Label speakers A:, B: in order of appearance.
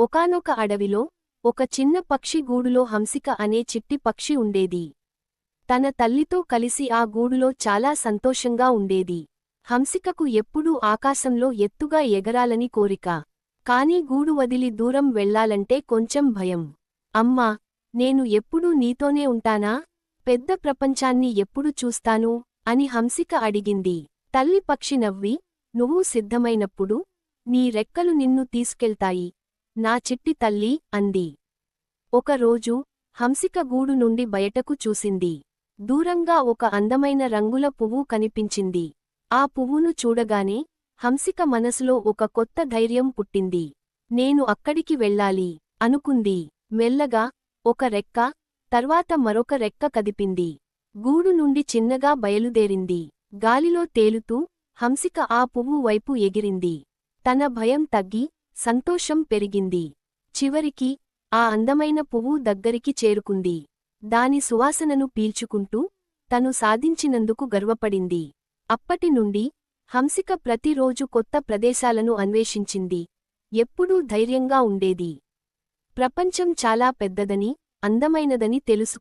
A: ఒకానొక అడవిలో ఒక చిన్న పక్షి గూడులో హంసిక అనే చిట్టి పక్షి ఉండేది. తన తల్లితో కలిసి ఆ గూడులో చాలా సంతోషంగా ఉండేది. హంసికకు ఎప్పుడూ ఆకాశంలో ఎత్తుగా ఎగరాలని కోరిక. కాని గూడు వదిలి దూరం వెళ్ళాలంటే కొంచెం భయం. అమ్మా నేను ఎప్పుడూ నీతోనే ఉంటానా? పెద్ద ప్రపంచాన్ని ఎప్పుడు చూస్తాను? అని హంసిక అడిగింది. తల్లి పక్షి నవ్వి నువ్వు సిద్ధమైనప్పుడు నీ రెక్కలు నిన్ను తీసుకెళ్తాయి. నా చిట్టి తల్లి అంది. ఒకరోజు హంసిక గూడు నుండి బయటకు చూసింది. దూరంగా ఒక అందమైన రంగుల పువ్వు కనిపించింది. ఆ పువ్వును చూడగానే హంసిక మనసులో ఒక కొత్త ధైర్యం పుట్టింది. నేను అక్కడికి వెళ్ళాలి అనుకుంది. మెల్లగా ఒక రెక్క తర్వాత మరొక రెక్క కదిపింది. గూడు నుండి చిన్నగా బయలుదేరింది. గాలిలో తేలుతూ హంసిక ఆ పువ్వు వైపు ఎగిరింది. తన భయం తగ్గి సంతోషం పెరిగింది. చివరికి ఆ అందమైన పువ్వు దగ్గరికి చేరుకుంది. దాని సువాసనను పీల్చుకుంటూ తను సాధించినందుకు గర్వపడింది. అప్పటి నుండి హంసిక ప్రతిరోజు కొత్త ప్రదేశాలను అన్వేషించింది. ఎప్పుడూ ధైర్యంగా ఉండేది. ప్రపంచం చాలా పెద్దదని అందమైనదని తెలుసుకు